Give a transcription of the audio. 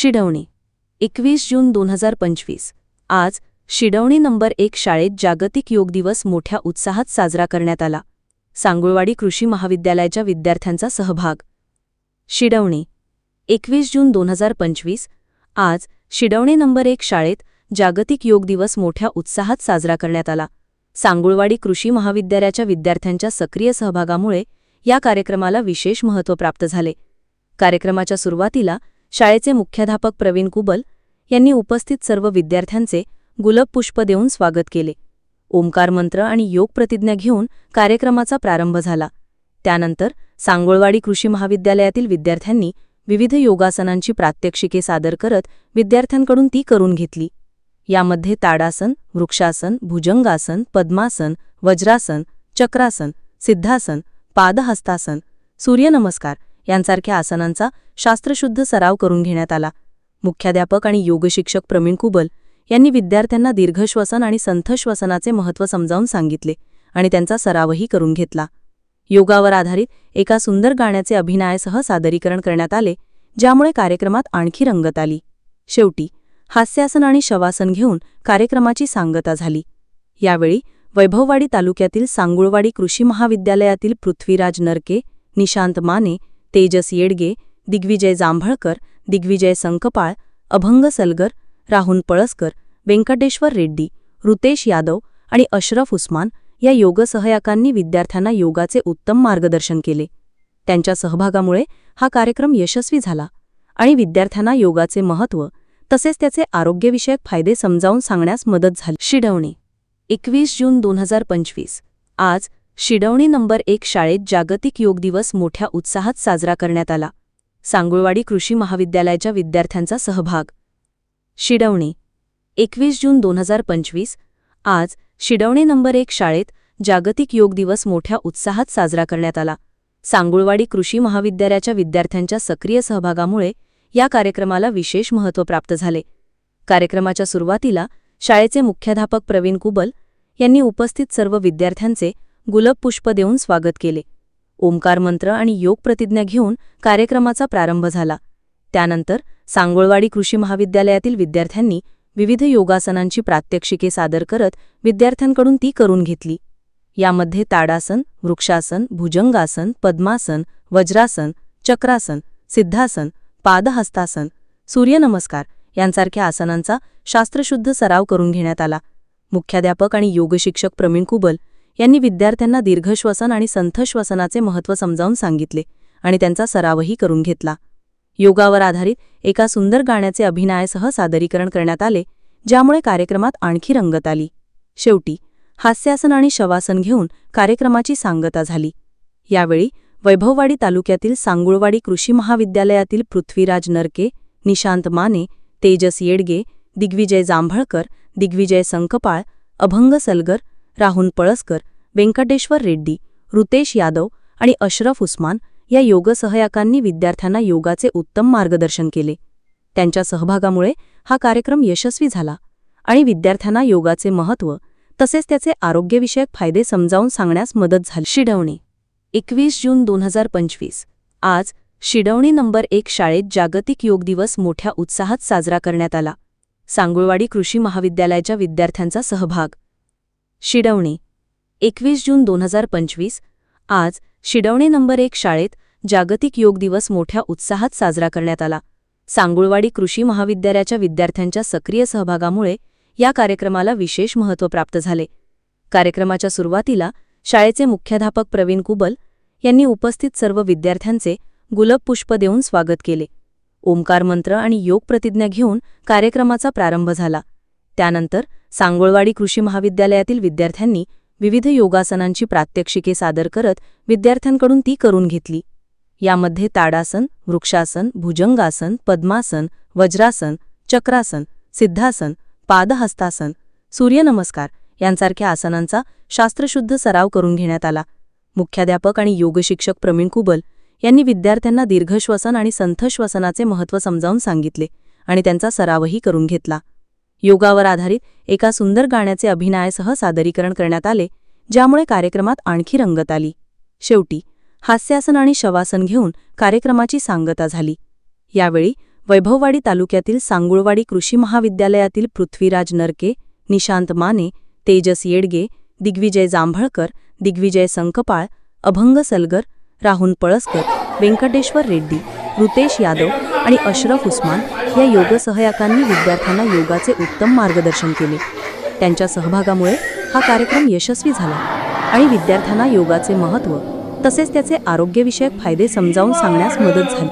शिडवणी एकवीस जून दोन हजार पंचवीस. आज शिडवणी नंबर एक शाळेत जागतिक योग दिवस मोठ्या उत्साहात साजरा करण्यात आला. सांगुळवाडी कृषी महाविद्यालयाच्या विद्यार्थ्यांचा सहभाग. शिडवणी एकवीस जून दोन हजार पंचवीस. आज शिडवणे नंबर एक शाळेत जागतिक योग दिवस मोठ्या उत्साहात साजरा करण्यात आला. सांगुळवाडी कृषी महाविद्यालयाच्या विद्यार्थ्यांच्या सक्रिय सहभागामुळे या कार्यक्रमाला विशेष महत्त्व प्राप्त झाले. कार्यक्रमाच्या सुरुवातीला शाळेचे मुख्याध्यापक प्रवीण कुबल यांनी उपस्थित सर्व विद्यार्थ्यांचे गुलब पुष्प देऊन स्वागत केले. ओंकार मंत्र आणि योग प्रतिज्ञा घेऊन कार्यक्रमाचा प्रारंभ झाला. त्यानंतर सांगोळवाडी कृषी महाविद्यालयातील विद्यार्थ्यांनी विविध योगासनांची प्रात्यक्षिके सादर करत विद्यार्थ्यांकडून ती करून घेतली. यामध्ये ताडासन वृक्षासन भुजंगासन पद्मासन वज्रासन चक्रासन सिद्धासन पादहस्तासन सूर्यनमस्कार यांसारख्या आसनांचा शास्त्रशुद्ध सराव करून घेण्यात आला. मुख्याध्यापक आणि योगशिक्षक प्रवीण कुबल यांनी विद्यार्थ्यांना दीर्घश्वसन आणि संथश्वसनाचे महत्त्व समजावून सांगितले आणि त्यांचा सरावही करून घेतला. योगावर आधारित एका सुंदर गाण्याचे अभिनयासह सादरीकरण करण्यात आले ज्यामुळे कार्यक्रमात आणखी रंगत आली. शेवटी हास्यासन आणि शवासन घेऊन कार्यक्रमाची सांगता झाली. यावेळी वैभववाडी तालुक्यातील सांगुळवाडी कृषी महाविद्यालयातील पृथ्वीराज नरके निशांत माने तेजस येडगे दिग्विजय जांभळकर दिग्विजय संकपाळ अभंग सलगर राहुल पळसकर व्यंकटेश्वर रेड्डी रुतेश यादव आणि अशरफ उस्मान या योगसहायकांनी विद्यार्थ्यांना योगाचे उत्तम मार्गदर्शन केले. त्यांच्या सहभागामुळे हा कार्यक्रम यशस्वी झाला आणि विद्यार्थ्यांना योगाचे महत्त्व तसेच त्याचे आरोग्यविषयक फायदे समजावून सांगण्यास मदत झाली. शिडवणी एकवीस जून दोन हजार पंचवीस. आज शिडवणी नंबर एक शाळेत जागतिक योग दिवस मोठ्या उत्साहात साजरा करण्यात आला. सांगुळवाडी कृषी महाविद्यालयाच्या विद्यार्थ्यांचा सहभाग. शिडवणी एकवीस जून दोन हजार पंचवीस आज शिडवणे नंबर एक शाळेत जागतिक योग दिवस मोठ्या उत्साहात साजरा करण्यात आला. सांगुळवाडी कृषी महाविद्यालयाच्या विद्यार्थ्यांच्या सक्रिय सहभागामुळे या कार्यक्रमाला विशेष महत्त्व प्राप्त झाले. कार्यक्रमाच्या सुरुवातीला शाळेचे मुख्याध्यापक प्रवीण कुबल यांनी उपस्थित सर्व विद्यार्थ्यांचे गुलबपुष्प देऊन स्वागत केले. ओंकार मंत्र आणि योग प्रतिज्ञा घेऊन कार्यक्रमाचा प्रारंभ झाला. त्यानंतर सांगोळवाडी कृषी महाविद्यालयातील विद्यार्थ्यांनी विविध योगासनांची प्रात्यक्षिके सादर करत विद्यार्थ्यांकडून ती करून घेतली. यामध्ये ताडासन वृक्षासन भुजंगासन पद्मासन वज्रासन चक्रासन सिद्धासन पादहस्तासन सूर्यनमस्कार यांसारख्या आसनांचा शास्त्रशुद्ध सराव करून घेण्यात आला. मुख्याध्यापक आणि योगशिक्षक प्रवीण कुबल यांनी विद्यार्थ्यांना दीर्घश्वसन आणि संथश्वसनाचे महत्त्व समजावून सांगितले आणि त्यांचा सरावही करून घेतला. योगावर आधारित एका सुंदर गाण्याचे अभिनयासह सादरीकरण करण्यात आले ज्यामुळे कार्यक्रमात आणखी रंगत आली. शेवटी हास्यासन आणि शवासन घेऊन कार्यक्रमाची सांगता झाली. यावेळी वैभववाडी तालुक्यातील सांगुळवाडी कृषी महाविद्यालयातील पृथ्वीराज नरके निशांत माने तेजस येडगे दिग्विजय जांभळकर दिग्विजय संकपाळ अभंग सलगर राहुल पळसकर व्यंकटेश्वर रेड्डी रुतेश यादव आणि अशरफ उस्मान या योगसहायकांनी विद्यार्थ्यांना योगाचे उत्तम मार्गदर्शन केले. त्यांच्या सहभागामुळे हा कार्यक्रम यशस्वी झाला आणि विद्यार्थ्यांना योगाचे महत्त्व तसेच त्याचे आरोग्यविषयक फायदे समजावून सांगण्यास मदत झाली. शिडवणी एकवीस जून दोन हजार पंचवीस. आज शिडवणी नंबर एक शाळेत जागतिक योग दिवस मोठ्या उत्साहात साजरा करण्यात आला. सांगुळवाडी कृषी महाविद्यालयाच्या विद्यार्थ्यांचा सहभाग शिडवणी. एकवीस जून दोन हजार पंचवीस. आज शिडवणे नंबर एक शाळेत जागतिक योग दिवस मोठ्या उत्साहात साजरा करण्यात आला. सांगुळवाडी कृषी महाविद्यालयाच्या विद्यार्थ्यांच्या सक्रिय सहभागामुळे या कार्यक्रमाला विशेष महत्त्व प्राप्त झाले. कार्यक्रमाच्या सुरुवातीला शाळेचे मुख्याध्यापक प्रवीण कुबल यांनी उपस्थित सर्व विद्यार्थ्यांचे गुलब पुष्प देऊन स्वागत केले. ओंकार मंत्र आणि योग प्रतिज्ञा घेऊन कार्यक्रमाचा प्रारंभ झाला. त्यानंतर सांगोळवाडी कृषी महाविद्यालयातील विद्यार्थ्यांनी विविध योगासनांची प्रात्यक्षिके सादर करत विद्यार्थ्यांकडून ती करून घेतली. यामध्ये ताडासन वृक्षासन भुजंगासन पद्मासन वज्रासन चक्रासन सिद्धासन पादहस्तासन सूर्यनमस्कार यांसारख्या आसनांचा शास्त्रशुद्ध सराव करून घेण्यात आला. मुख्याध्यापक आणि योगशिक्षक प्रवीण कुबल यांनी विद्यार्थ्यांना दीर्घश्वसन आणि संथश्वसनाचे महत्त्व समजावून सांगितले आणि त्यांचा सरावही करून घेतला. योगावर आधारित एका सुंदर गाण्याचे अभिनयासह सादरीकरण करण्यात आले ज्यामुळे कार्यक्रमात आणखी रंगत आली. शेवटी हास्यासन आणि शवासन घेऊन कार्यक्रमाची सांगता झाली. यावेळी वैभववाडी तालुक्यातील सांगुळवाडी कृषी महाविद्यालयातील पृथ्वीराज नरके निशांत माने तेजस येडगे दिग्विजय जांभळकर दिग्विजय संकपाळ अभंग सलगर राहुल पळसकर व्यंकटेश्वर रेड्डी रुतेश यादव आणि अशरफ उस्मान या योगसहायकांनी विद्यार्थ्यांना योगाचे उत्तम मार्गदर्शन केले. त्यांच्या सहभागामुळे हा कार्यक्रम यशस्वी झाला आणि विद्यार्थ्यांना योगाचे महत्त्व तसेच त्याचे आरोग्यविषयक फायदे समजावून सांगण्यास मदत झाली.